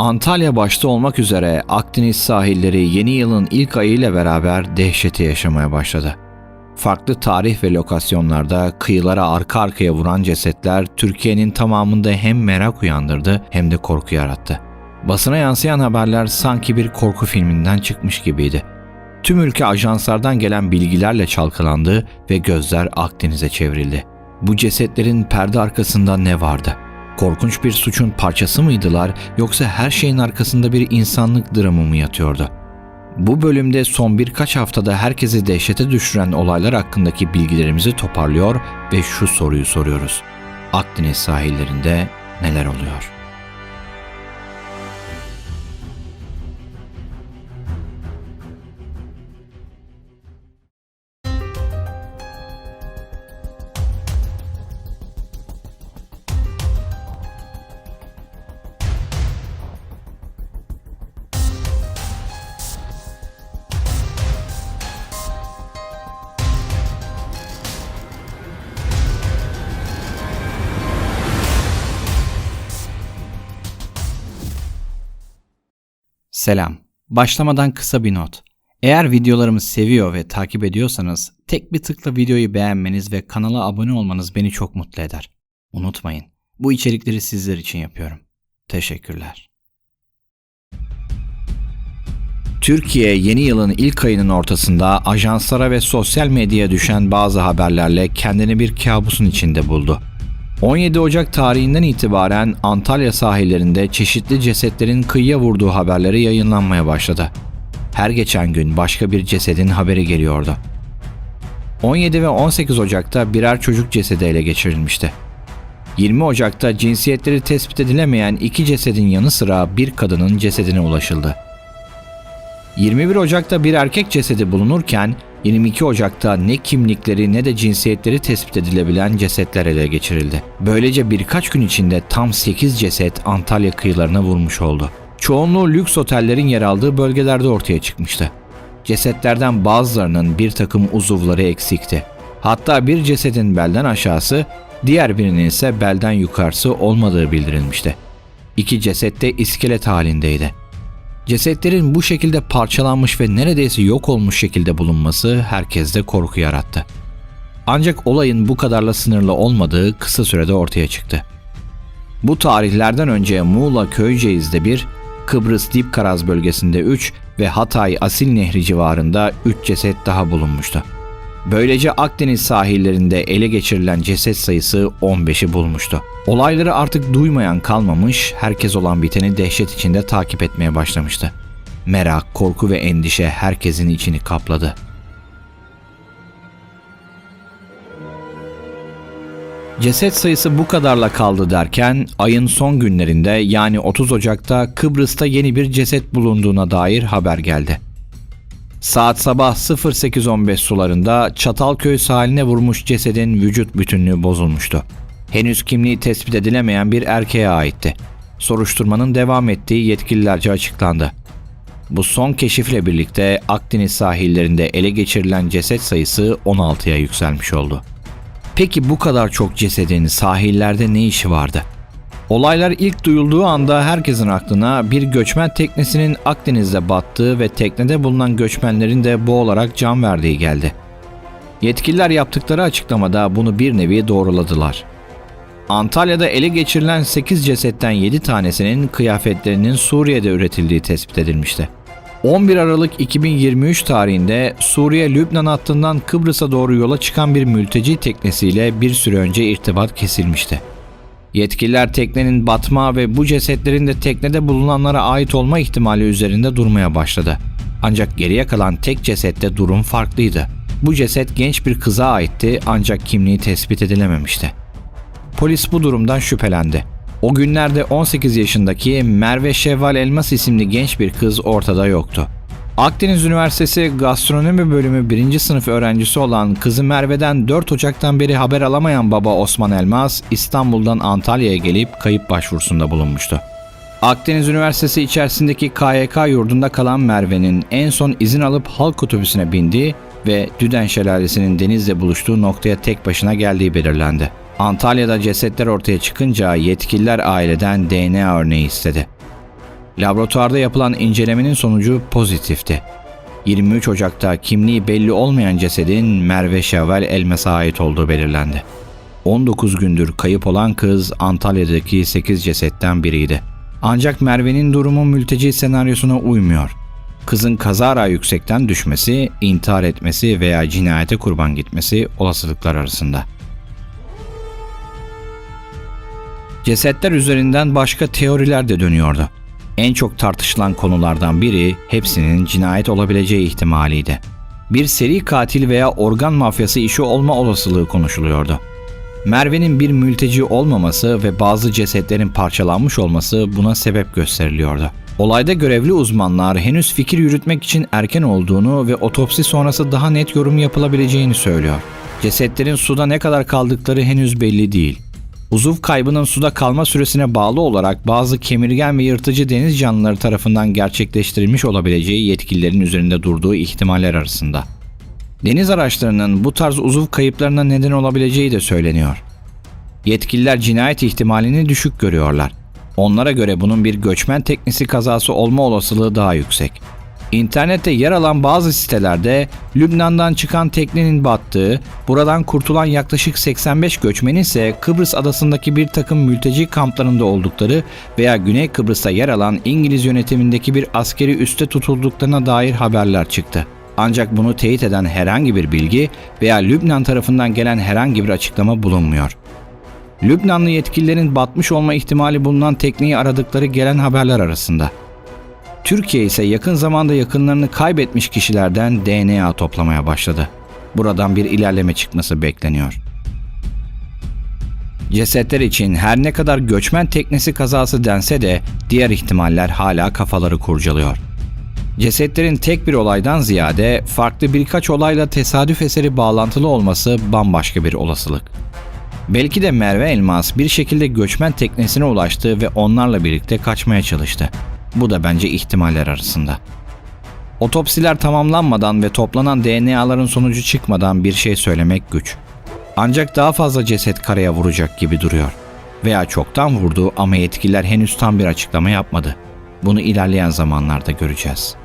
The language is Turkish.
Antalya başta olmak üzere Akdeniz sahilleri yeni yılın ilk ayıyla beraber dehşeti yaşamaya başladı. Farklı tarih ve lokasyonlarda kıyılara arka arkaya vuran cesetler Türkiye'nin tamamında hem merak uyandırdı hem de korku yarattı. Basına yansıyan haberler sanki bir korku filminden çıkmış gibiydi. Tüm ülke ajanslardan gelen bilgilerle çalkalandı ve gözler Akdeniz'e çevrildi. Bu cesetlerin perde arkasında ne vardı? Korkunç bir suçun parçası mıydılar yoksa her şeyin arkasında bir insanlık dramı mı yatıyordu? Bu bölümde son birkaç haftada herkesi dehşete düşüren olaylar hakkındaki bilgilerimizi toparlıyor ve şu soruyu soruyoruz. Akdeniz sahillerinde neler oluyor? Selam. Başlamadan kısa bir not. Eğer videolarımı seviyor ve takip ediyorsanız tek bir tıkla videoyu beğenmeniz ve kanala abone olmanız beni çok mutlu eder. Unutmayın, bu içerikleri sizler için yapıyorum. Teşekkürler. Türkiye yeni yılın ilk ayının ortasında ajanslara ve sosyal medyaya düşen bazı haberlerle kendini bir kabusun içinde buldu. 17 Ocak tarihinden itibaren Antalya sahillerinde çeşitli cesetlerin kıyıya vurduğu haberleri yayınlanmaya başladı. Her geçen gün başka bir cesedin haberi geliyordu. 17 ve 18 Ocak'ta birer çocuk cesedi ele geçirilmişti. 20 Ocak'ta cinsiyetleri tespit edilemeyen iki cesedin yanı sıra bir kadının cesedine ulaşıldı. 21 Ocak'ta bir erkek cesedi bulunurken 22 Ocak'ta ne kimlikleri ne de cinsiyetleri tespit edilebilen cesetler ele geçirildi. Böylece birkaç gün içinde tam 8 ceset Antalya kıyılarına vurmuş oldu. Çoğunluğu lüks otellerin yer aldığı bölgelerde ortaya çıkmıştı. Cesetlerden bazılarının bir takım uzuvları eksikti. Hatta bir cesedin belden aşağısı, diğer birinin ise belden yukarısı olmadığı bildirilmişti. İki ceset de iskelet halindeydi. Cesetlerin bu şekilde parçalanmış ve neredeyse yok olmuş şekilde bulunması herkeste korku yarattı. Ancak olayın bu kadarla sınırlı olmadığı kısa sürede ortaya çıktı. Bu tarihlerden önce Muğla Köyceğiz'de bir, Kıbrıs Dipkaraz bölgesinde 3 ve Hatay Asil Nehri civarında 3 ceset daha bulunmuştu. Böylece Akdeniz sahillerinde ele geçirilen ceset sayısı 15'i bulmuştu. Olayları artık duymayan kalmamış, herkes olan biteni dehşet içinde takip etmeye başlamıştı. Merak, korku ve endişe herkesin içini kapladı. Ceset sayısı bu kadarla kaldı derken ayın son günlerinde yani 30 Ocak'ta Kıbrıs'ta yeni bir ceset bulunduğuna dair haber geldi. Saat sabah 08.15 sularında Çatalköy sahiline vurmuş cesedin vücut bütünlüğü bozulmuştu. Henüz kimliği tespit edilemeyen bir erkeğe aitti. Soruşturmanın devam ettiği yetkililerce açıklandı. Bu son keşifle birlikte Akdeniz sahillerinde ele geçirilen ceset sayısı 16'ya yükselmiş oldu. Peki bu kadar çok cesedin sahillerde ne işi vardı? Olaylar ilk duyulduğu anda herkesin aklına bir göçmen teknesinin Akdeniz'de battığı ve teknede bulunan göçmenlerin de bu olarak can verdiği geldi. Yetkililer yaptıkları açıklamada bunu bir nevi doğruladılar. Antalya'da ele geçirilen 8 cesetten 7 tanesinin kıyafetlerinin Suriye'de üretildiği tespit edilmişti. 11 Aralık 2023 tarihinde Suriye-Lübnan hattından Kıbrıs'a doğru yola çıkan bir mülteci teknesiyle bir süre önce irtibat kesilmişti. Yetkililer teknenin batma ve bu cesetlerin de teknede bulunanlara ait olma ihtimali üzerinde durmaya başladı. Ancak geriye kalan tek cesette durum farklıydı. Bu ceset genç bir kıza aitti ancak kimliği tespit edilememişti. Polis bu durumdan şüphelendi. O günlerde 18 yaşındaki Merve Şevval Elmas isimli genç bir kız ortada yoktu. Akdeniz Üniversitesi Gastronomi Bölümü 1. sınıf öğrencisi olan kızı Merve'den 4 Ocak'tan beri haber alamayan baba Osman Elmas, İstanbul'dan Antalya'ya gelip kayıp başvurusunda bulunmuştu. Akdeniz Üniversitesi içerisindeki KYK yurdunda kalan Merve'nin en son izin alıp halk otobüsüne bindiği ve Düden Şelalesi'nin denizle buluştuğu noktaya tek başına geldiği belirlendi. Antalya'da cesetler ortaya çıkınca yetkililer aileden DNA örneği istedi. Laboratuvarda yapılan incelemenin sonucu pozitifti. 23 Ocak'ta kimliği belli olmayan cesedin Merve Şevval Elmes'e ait olduğu belirlendi. 19 gündür kayıp olan kız Antalya'daki 8 cesetten biriydi. Ancak Merve'nin durumu mülteci senaryosuna uymuyor. Kızın kazara yüksekten düşmesi, intihar etmesi veya cinayete kurban gitmesi olasılıklar arasında. Cesetler üzerinden başka teoriler de dönüyordu. En çok tartışılan konulardan biri hepsinin cinayet olabileceği ihtimaliydi. Bir seri katil veya organ mafyası işi olma olasılığı konuşuluyordu. Merve'nin bir mülteci olmaması ve bazı cesetlerin parçalanmış olması buna sebep gösteriliyordu. Olayda görevli uzmanlar henüz fikir yürütmek için erken olduğunu ve otopsi sonrası daha net yorum yapılabileceğini söylüyor. Cesetlerin suda ne kadar kaldıkları henüz belli değil. Uzuv kaybının suda kalma süresine bağlı olarak bazı kemirgen ve yırtıcı deniz canlıları tarafından gerçekleştirilmiş olabileceği yetkililerin üzerinde durduğu ihtimaller arasında. Deniz araçlarının bu tarz uzuv kayıplarına neden olabileceği de söyleniyor. Yetkililer cinayet ihtimalini düşük görüyorlar. Onlara göre bunun bir göçmen teknesi kazası olma olasılığı daha yüksek. İnternette yer alan bazı sitelerde Lübnan'dan çıkan teknenin battığı, buradan kurtulan yaklaşık 85 göçmenin ise Kıbrıs adasındaki bir takım mülteci kamplarında oldukları veya Güney Kıbrıs'ta yer alan İngiliz yönetimindeki bir askeri üste tutulduklarına dair haberler çıktı. Ancak bunu teyit eden herhangi bir bilgi veya Lübnan tarafından gelen herhangi bir açıklama bulunmuyor. Lübnanlı yetkililerin batmış olma ihtimali bulunan tekneyi aradıkları gelen haberler arasında. Türkiye ise yakın zamanda yakınlarını kaybetmiş kişilerden DNA toplamaya başladı. Buradan bir ilerleme çıkması bekleniyor. Cesetler için her ne kadar göçmen teknesi kazası dense de diğer ihtimaller hala kafaları kurcalıyor. Cesetlerin tek bir olaydan ziyade farklı birkaç olayla tesadüf eseri bağlantılı olması bambaşka bir olasılık. Belki de Merve Elmas bir şekilde göçmen teknesine ulaştı ve onlarla birlikte kaçmaya çalıştı. Bu da bence ihtimaller arasında. Otopsiler tamamlanmadan ve toplanan DNA'ların sonucu çıkmadan bir şey söylemek güç. Ancak daha fazla ceset karaya vuracak gibi duruyor. Veya çoktan vurdu ama yetkililer henüz tam bir açıklama yapmadı. Bunu ilerleyen zamanlarda göreceğiz.